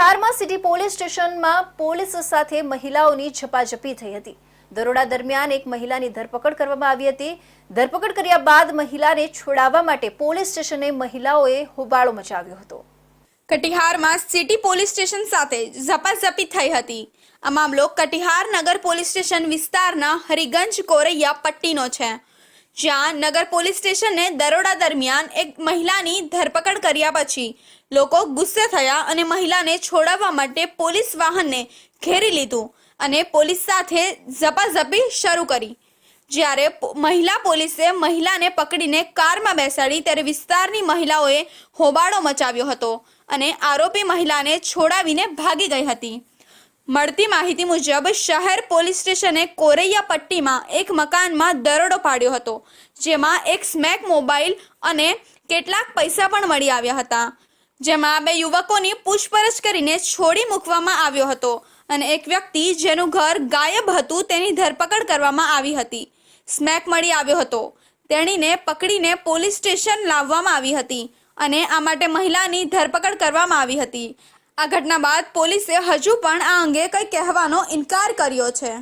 કટિહારમાં city police સ્ટેશનમાં police સાથે મહિલાઓની ઝપાઝપી થઈ હતી. દરોડા દરમિયાન એક મહિલાની ધરપકડ કરવામાં આવી હતી. ધરપકડ કર્યા બાદ મહિલાને છોડાવવા માટે પોલીસ સ્ટેશને મહિલાઓએ હોબાળો મચાવ્યો હતો. કટિહારમાં સિટી પોલીસ સ્ટેશન સાથે ઝપાઝપી થઈ હતી. આ મામલો કટિહાર નગર પોલીસ સ્ટેશન વિસ્તારના હરિગંજ કોરૈયા પટ્ટીનો છે. જ્યાં નગર પોલીસ સ્ટેશને દરોડા દરમિયાન એક મહિલાની ધરપકડ કર્યા પછી લોકો ગુસ્સે થયા અને મહિલાને છોડાવવા માટે પોલીસ વાહનને ઘેરી લીધું અને પોલીસ સાથે ઝપાઝપી શરૂ કરી. જ્યારે મહિલા પોલીસે મહિલાને પકડીને કારમાં બેસાડી ત્યારે વિસ્તારની મહિલાઓએ હોબાળો મચાવ્યો હતો અને આરોપી મહિલાને છોડાવીને ભાગી ગઈ હતી. મળતી માહિતી મુજબ શહેર પોલીસ સ્ટેશને કોરૈયા પટ્ટીમાં એક મકાનમાં દરોડો પાડ્યો હતો, જેમાં એક સ્મેક મોબાઈલ અને કેટલાક પૈસા પણ મળી આવ્યા હતા. જેમાં બે યુવકોની પૂછપરછ કરીને છોડી મૂકવામાં આવ્યો હતો અને એક વ્યક્તિ જેનું ઘર ગાયબ હતું તેની ધરપકડ કરવામાં આવી હતી. સ્મેક મળી આવ્યો હતો. તેણીને પકડીને પોલીસ સ્ટેશન લાવવામાં આવી હતી અને આ માટે મહિલાની ધરપકડ કરવામાં આવી હતી. આ ઘટના બાદ પોલીસે હજુ પણ આ અંગે કંઈ કહેવાનો ઇનકાર કર્યો છે.